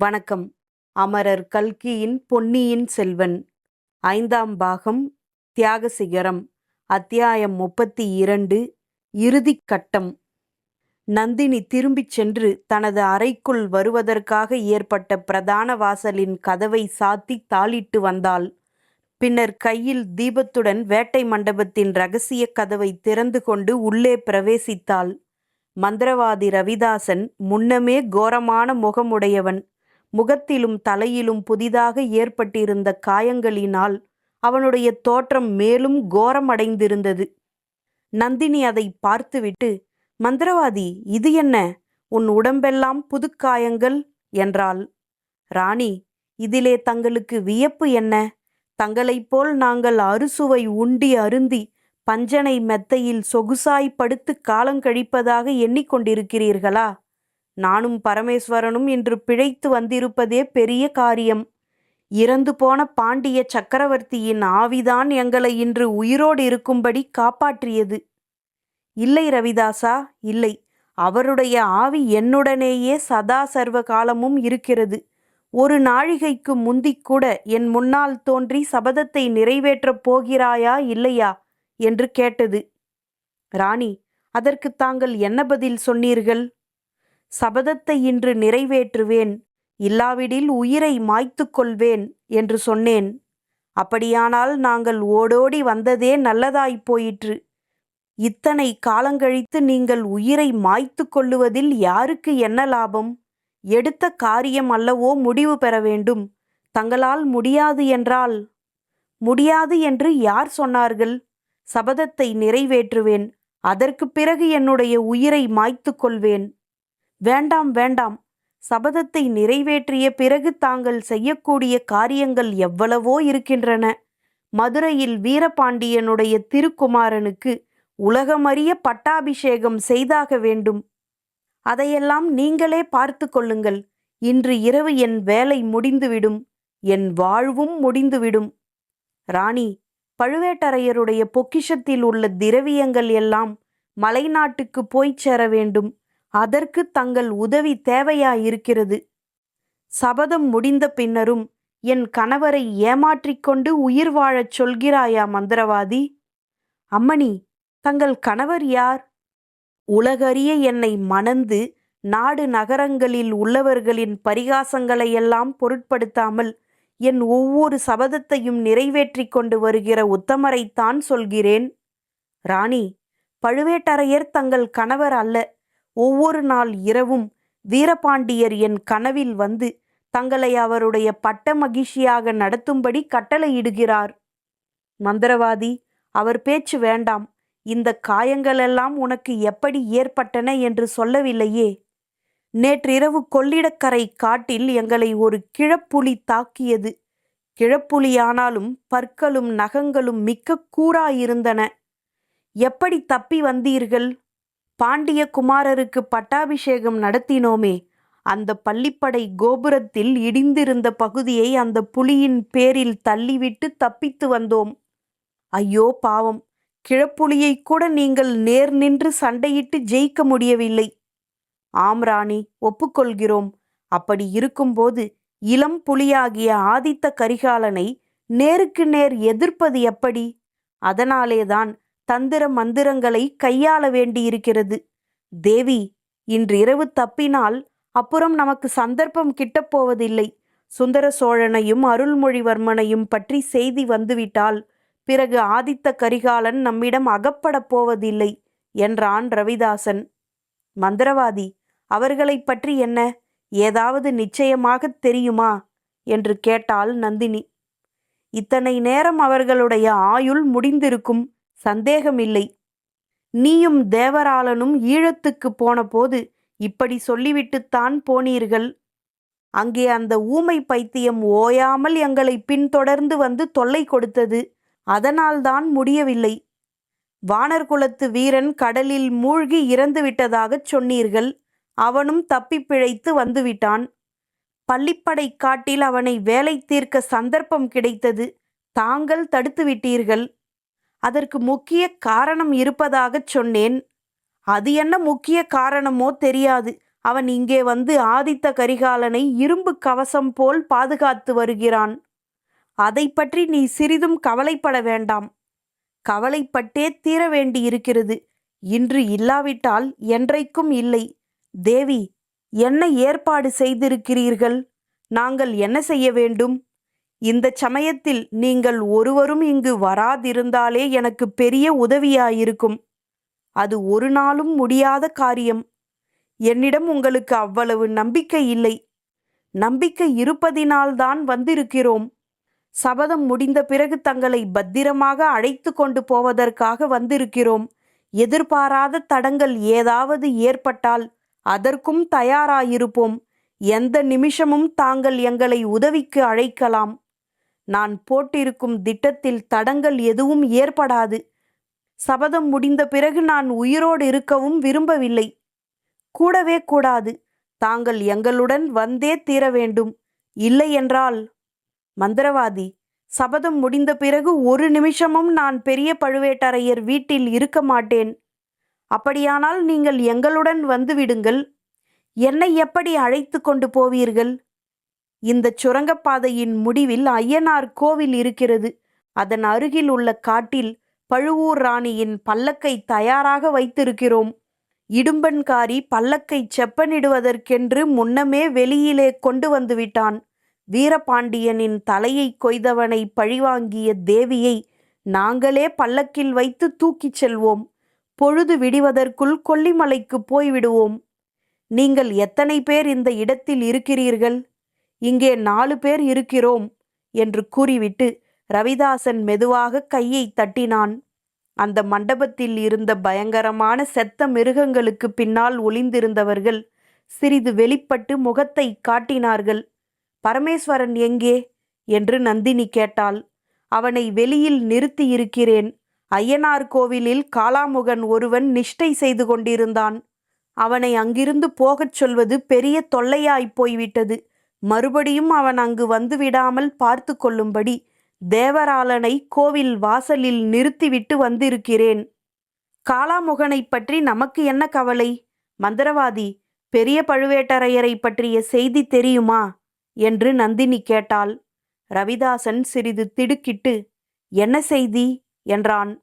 வணக்கம். அமரர் கல்கியின் பொன்னியின் செல்வன் ஐந்தாம் பாகம் தியாக சிகரம் அத்தியாயம் முப்பத்தி இரண்டு இறுதிக் கட்டம். நந்தினி திரும்பிச் சென்று தனது அறைக்குள் வருவதற்காக ஏற்பட்ட பிரதான வாசலின் கதவை சாத்தி தாளிட்டு வந்தாள். பின்னர் கையில் தீபத்துடன் வேட்டை மண்டபத்தின் ரகசிய கதவை திறந்து கொண்டு உள்ளே பிரவேசித்தாள். மந்திரவாதி ரவிதாசன் முன்னமே கோரமான முகமுடையவன். முகத்திலும் தலையிலும் புதிதாக ஏற்பட்டிருந்த காயங்களினால் அவனுடைய தோற்றம் மேலும் கோரமடைந்திருந்தது. நந்தினி அதை பார்த்துவிட்டு மந்திரவாதி இது என்ன? உன் உடம்பெல்லாம் புதுக்காயங்கள்? என்றாள். ராணி இதிலே தங்களுக்கு வியப்பு என்ன? தங்களைப் போல் நாங்கள் அறுசுவை உண்டி அருந்தி பஞ்சனை மெத்தையில் சொகுசாய் படுத்து காலங்கழிப்பதாக எண்ணிக்கொண்டிருக்கிறீர்களா? நானும் பரமேஸ்வரனும் இன்று பிழைத்து வந்திருப்பதே பெரிய காரியம். இறந்து போன பாண்டிய சக்கரவர்த்தியின் ஆவிதான் எங்களை இன்று உயிரோடு இருக்கும்படி காப்பாற்றியது. இல்லை ரவிதாசா இல்லை. அவருடைய ஆவி என்னுடனேயே சதா சர்வ காலமும் இருக்கிறது. ஒரு நாழிகைக்கு முந்திக்கூட என் முன்னால் தோன்றி சபதத்தை நிறைவேற்றப் போகிறாயா இல்லையா? என்று கேட்டது. ராணி அதற்கு தாங்கள் என்ன பதில் சொன்னீர்கள்? சபதத்தை இன்று நிறைவேற்றுவேன். இல்லாவிடில் உயிரை மாய்த்து கொள்வேன் என்று சொன்னேன். அப்படியானால் நாங்கள் ஓடோடி வந்ததே நல்லதாய்ப் போயிற்று. இத்தனை காலங்கழித்து நீங்கள் உயிரை மாய்த்து கொள்ளுவதில் யாருக்கு என்ன லாபம்? எடுத்த காரியம் அல்லவோ முடிவு பெற வேண்டும். தங்களால் முடியாது என்றால்? முடியாது என்று யார் சொன்னார்கள்? சபதத்தை நிறைவேற்றுவேன். அதற்கு பிறகு என்னுடைய உயிரை மாய்த்து கொள்வேன். வேண்டாம் வேண்டாம். சபதத்தை நிறைவேற்றிய பிறகு தாங்கள் செய்யக்கூடிய காரியங்கள் எவ்வளவோ இருக்கின்றன. மதுரையில் வீரபாண்டியனுடைய திருக்குமாரனுக்கு உலகமறிய பட்டாபிஷேகம் செய்தாக வேண்டும். அதையெல்லாம் நீங்களே பார்த்து கொள்ளுங்கள். இன்று இரவு என் வேலை முடிந்துவிடும். என் வாழ்வும் முடிந்துவிடும். ராணி பழுவேட்டரையருடைய பொக்கிஷத்தில் உள்ள திரவியங்கள் எல்லாம் மலைநாட்டுக்கு போய்ச் சேர வேண்டும். அதற்கு தங்கள் உதவி தேவையாயிருக்கிறது. சபதம் முடிந்த பின்னரும் என் கணவரை ஏமாற்றிக் கொண்டு உயிர் வாழச் சொல்கிறாயா மந்திரவாதி? அம்மணி தங்கள் கணவர் யார்? உலகறிய என்னை மணந்து நாடு நகரங்களில் உள்ளவர்களின் பரிகாசங்களையெல்லாம் பொருட்படுத்தாமல் என் ஒவ்வொரு சபதத்தையும் நிறைவேற்றி கொண்டு வருகிற உத்தமரைத்தான் சொல்கிறேன். ராணி பழுவேட்டரையர் தங்கள் கணவர் அல்ல. ஒவ்வொரு நாள் இரவும் வீரபாண்டியர் என் கனவில் வந்து தங்களை அவருடைய பட்ட மகிழ்ச்சியாக நடத்தும்படி கட்டளையிடுகிறார். மந்திரவாதி அவர் பேச்சு வேண்டாம். இந்த காயங்களெல்லாம் உனக்கு எப்படி ஏற்பட்டன என்று சொல்லவில்லையே. நேற்றிரவு கொள்ளிடக்கரை காட்டில் எங்களை ஒரு கிழப்புலி தாக்கியது. கிழப்புலியானாலும் பற்களும் நகங்களும் மிக்க கூறாயிருந்தன. எப்படி தப்பி வந்தீர்கள்? பாண்டிய குமாரருக்கு பட்டாபிஷேகம் நடத்தினோமே. அந்த பள்ளிப்படை கோபுரத்தில் இடிந்திருந்த பகுதியை அந்த புலியின் பேரில் தள்ளிவிட்டு தப்பித்து வந்தோம். ஐயோ பாவம். கிழப்புலியை கூட நீங்கள் நேர் நின்று சண்டையிட்டு ஜெயிக்க முடியவில்லை. ஆம் ராணி ஒப்புக்கொள்கிறோம். அப்படி இருக்கும்போது இளம் புலியாகிய ஆதித்த கரிகாலனை நேருக்கு நேர் எதிர்ப்பது எப்படி? அதனாலேதான் தந்திர மந்திரங்களை கையாள வேண்டியிருக்கிறது. தேவி இன்றிரவு தப்பினால் அப்புறம் நமக்கு சந்தர்ப்பம் கிட்டப்போவதில்லை சுந்தர சோழனையும் அருள்மொழிவர்மனையும் பற்றி செய்தி வந்துவிட்டால் பிறகு ஆதித்த கரிகாலன் நம்மிடம் அகப்படப் போவதில்லை என்றான் ரவிதாசன். மந்திரவாதி அவர்களைப் பற்றி என்ன? ஏதாவது நிச்சயமாகத் தெரியுமா? என்று கேட்டாள் நந்தினி. இத்தனை நேரம் அவர்களுடைய ஆயுள் முடிந்திருக்கும். சந்தேகமில்லை. நீயும் தேவராளனும் ஈழத்துக்கு போனபோது இப்படி சொல்லிவிட்டுத்தான் போனீர்கள். அங்கே அந்த ஊமை பைத்தியம் ஓயாமல் எங்களை பின்தொடர்ந்து வந்து தொல்லை கொடுத்தது. அதனால்தான் முடியவில்லை. வானர்குலத்து வீரன் கடலில் மூழ்கி இறந்து விட்டதாகச் சொன்னீர்கள். அவனும் தப்பி பிழைத்து வந்துவிட்டான். பள்ளிப்படை காட்டில் அவனை வேலை தீர்க்க சந்தர்ப்பம் கிடைத்தது. தாங்கள் தடுத்து விட்டீர்கள். அதற்கு முக்கிய காரணம் இருப்பதாகச் சொன்னேன். அது என்ன முக்கிய காரணமோ தெரியாது. அவன் இங்கே வந்து ஆதித்த கரிகாலனை இரும்பு கவசம் போல் பாதுகாத்து வருகிறான். அதை பற்றி நீ சிறிதும் கவலைப்பட வேண்டாம். கவலைப்பட்டே தீர வேண்டியிருக்கிறது. இன்று இல்லாவிட்டால் என்றைக்கும் இல்லை. தேவி என்ன ஏற்பாடு செய்திருக்கிறீர்கள்? நாங்கள் என்ன செய்ய வேண்டும்? இந்த சமயத்தில் நீங்கள் ஒருவரும் இங்கு வராதிருந்தாலே எனக்கு பெரிய உதவியாயிருக்கும். அது ஒரு நாளும் முடியாத காரியம். என்னிடம் உங்களுக்கு அவ்வளவு நம்பிக்கை இல்லை. நம்பிக்கை இருப்பதினால்தான் வந்திருக்கிறோம். சபதம் முடிந்த பிறகு தங்களை பத்திரமாக அழைத்து கொண்டு போவதற்காக வந்திருக்கிறோம். எதிர்பாராத தடங்கள் ஏதாவது ஏற்பட்டால் அதற்கும் தயாராயிருப்போம். எந்த நிமிஷமும் தாங்கள் எங்களை உதவிக்கு அழைக்கலாம். நான் போட்டிருக்கும் திட்டத்தில் தடங்கள் எதுவும் ஏற்படாது. சபதம் முடிந்த பிறகு நான் உயிரோடு இருக்கவும் விரும்பவில்லை. கூடவே கூடாது. தாங்கள் எங்களுடன் வந்தே தீர வேண்டும். இல்லை என்றால் மந்திரவாதி சபதம் முடிந்த பிறகு ஒரு நிமிஷமும் நான் பெரிய பழுவேட்டரையர் வீட்டில் இருக்க மாட்டேன். அப்படியானால் நீங்கள் எங்களுடன் வந்துவிடுங்கள் என்னை எப்படி அழைத்து கொண்டு போவீர்கள்? இந்த சுரங்கப்பாதையின் முடிவில் ஐயனார் கோவில் இருக்கிறது. அதன் அருகில் உள்ள காட்டில் பழுவூர் ராணியின் பல்லக்கை தயாராக வைத்திருக்கிறோம். இடும்பன்காரி பல்லக்கை செப்பனிடுவதற்கென்று முன்னமே வெளியிலே கொண்டு வந்துவிட்டான் வீரபாண்டியனின் தலையை கொய்தவனை பழிவாங்கிய தேவியை நாங்களே பல்லக்கில் வைத்து தூக்கிச் செல்வோம். பொழுது விடிவதற்குள் கொல்லிமலைக்கு போய்விடுவோம். நீங்கள் எத்தனை பேர் இந்த இடத்தில் இருக்கிறீர்கள்? இங்கே நாலு பேர் இருக்கிறோம் என்று கூறிவிட்டு ரவிதாசன் மெதுவாக கையை தட்டினான். அந்த மண்டபத்தில் இருந்த பயங்கரமான செத்த மிருகங்களுக்கு பின்னால் ஒளிந்திருந்தவர்கள் சிறிது வெளிப்பட்டு முகத்தை காட்டினார்கள். பரமேஸ்வரன் எங்கே? என்று நந்தினி கேட்டாள். அவனை வெளியில் நிறுத்தியிருக்கிறேன். ஐயனார் கோவிலில் காலாமுகன் ஒருவன் நிஷ்டை செய்து கொண்டிருந்தான். அவனை அங்கிருந்து போகச் சொல்வது பெரிய தொல்லையாய்ப் போய்விட்டது. மறுபடியும் அவன் அங்கு வந்து விடாமல் பார்த்து கொள்ளும்படி தேவராளனை கோவில் வாசலில் நிறுத்திவிட்டு வந்திருக்கிறேன். காலாமுகனைப் பற்றி நமக்கு என்ன கவலை? மந்திரவாதி பெரிய பழுவேட்டரையரை பற்றிய செய்தி தெரியுமா? என்று நந்தினி கேட்டாள். ரவிதாசன் சிறிது திடுக்கிட்டு என்ன செய்தி? என்றான்.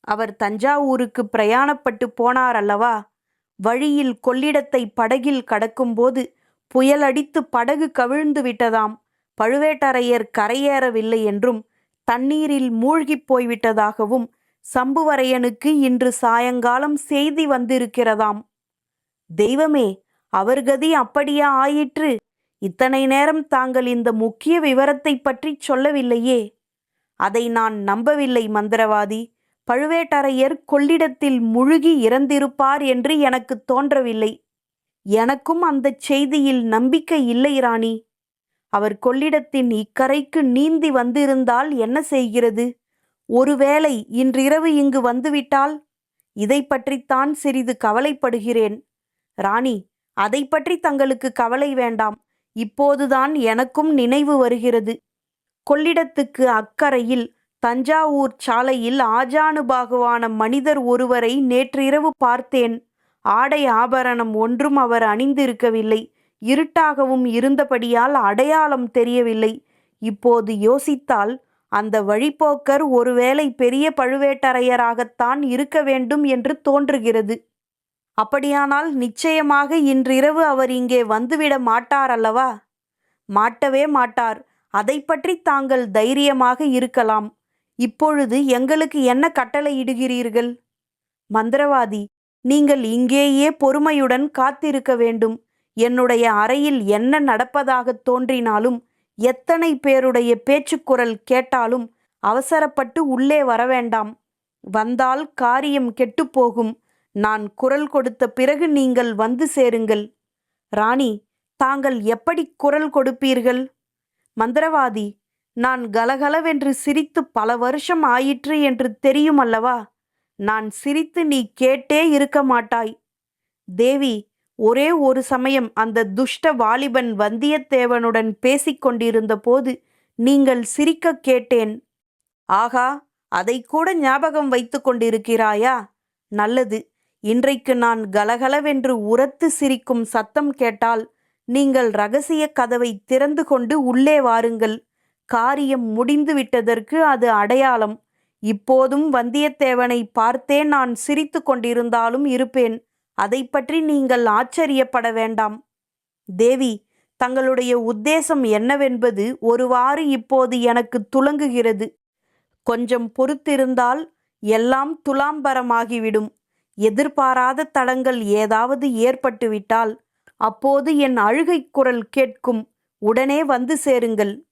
அவர் தஞ்சாவூருக்கு பிரயாணப்பட்டு போனார் அல்லவா? வழியில் கொள்ளிடத்தை படகில் கடக்கும்போது புயலடித்து படகு கவிழ்ந்து விட்டதாம். பழுவேட்டரையர் கரையேறவில்லை என்றும் தண்ணீரில் மூழ்கிப் போய்விட்டதாகவும் சம்புவரையனுக்கு இன்று சாயங்காலம் செய்தி வந்திருக்கிறதாம். தெய்வமே அவர் கதி அப்படியா ஆயிற்று? இத்தனை நேரம் தாங்கள் இந்த முக்கிய விவரத்தை பற்றி சொல்லவில்லையே. அதை நான் நம்பவில்லை மந்திரவாதி. பழுவேட்டரையர் கொள்ளிடத்தில் முழுகி இறந்திருப்பார் என்று எனக்கு தோன்றவில்லை. எனக்கும் அந்த செய்தியில் நம்பிக்கை இல்லை ராணி. அவர் கொள்ளிடத்தின் இக்கரைக்கு நீந்தி வந்திருந்தால் என்ன செய்கிறது? ஒருவேளை இன்றிரவு இங்கு வந்துவிட்டால் இதை பற்றித்தான் சிறிது கவலைப்படுகிறேன். ராணி அதை பற்றி தங்களுக்கு கவலை வேண்டாம். இப்போதுதான் எனக்கும் நினைவு வருகிறது. கொள்ளிடத்துக்கு அக்கறையில் தஞ்சாவூர் சாலையில் ஆஜானுபாகுவான மனிதர் ஒருவரை நேற்றிரவு பார்த்தேன். ஆடை ஆபரணம் ஒன்றும் அவர் அணிந்திருக்கவில்லை. இருட்டாகவும் இருந்தபடியால் அடையாளம் தெரியவில்லை. இப்போது யோசித்தால் அந்த வழிப்போக்கர் ஒருவேளை பெரிய பழுவேட்டரையராகத்தான் இருக்க வேண்டும் என்று தோன்றுகிறது. அப்படியானால் நிச்சயமாக இன்றிரவு அவர் இங்கே வந்துவிட மாட்டார் அல்லவா மாட்டவே மாட்டார். அதை பற்றி தாங்கள் தைரியமாக இருக்கலாம். இப்பொழுது எங்களுக்கு என்ன கட்டளையிடுகிறீர்கள் மந்திரவாதி நீங்கள் இங்கேயே பொறுமையுடன் காத்திருக்க வேண்டும். என்னுடைய அறையில் என்ன நடப்பதாக தோன்றினாலும் எத்தனை பேருடைய பேச்சுக்குரல் கேட்டாலும் அவசரப்பட்டு உள்ளே வரவேண்டாம் வந்தால் காரியம் கெட்டுப்போகும் நான் குரல் கொடுத்த பிறகு நீங்கள் வந்து சேருங்கள். ராணி தாங்கள் எப்படி குரல் கொடுப்பீர்கள்? மந்திரவாதி நான் கலகலவென்று சிரித்து பல வருஷம் ஆயிற்று என்று தெரியும் அல்லவா நான் சிரித்து நீ கேட்டே இருக்க மாட்டாய். தேவி ஒரே ஒரு சமயம் அந்த துஷ்ட வாலிபன் வந்தியத்தேவனுடன் பேசிக்கொண்டிருந்த போது நீங்கள் சிரிக்க கேட்டேன். ஆகா அதை கூட ஞாபகம் வைத்து கொண்டிருக்கிறாயா? நல்லது இன்றைக்கு நான் கலகலவென்று உரத்து சிரிக்கும் சத்தம் கேட்டால் நீங்கள் ரகசிய கதவை திறந்து கொண்டு உள்ளே வாருங்கள். காரியம் முடிந்து விட்டதற்கு அது அடையாளம். இப்போதும் வந்தியத்தேவனை பார்த்தே நான் சிரித்து கொண்டிருந்தாலும் இருப்பேன். அதை பற்றி நீங்கள் ஆச்சரியப்பட வேண்டாம். தேவி தங்களுடைய உத்தேசம் என்னவென்பது ஒருவாறு இப்போது எனக்கு துலங்குகிறது. கொஞ்சம் பொறுத்திருந்தால் எல்லாம் துலாம்பரமாகிவிடும். எதிர்பாராத தடங்கள் ஏதாவது ஏற்பட்டுவிட்டால் அப்போது என் அழுகைக் குரல் கேட்கும். உடனே வந்து சேருங்கள்.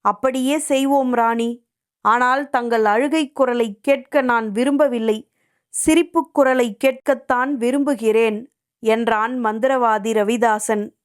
அப்படியே செய்வோம் ராணி. ஆனால் தங்கள் அழுகைக் குரலை கேட்க நான் விரும்பவில்லை. சிரிப்புக் குரலை கேட்கத்தான் விரும்புகிறேன் என்றான் மந்திரவாதி ரவிதாசன்.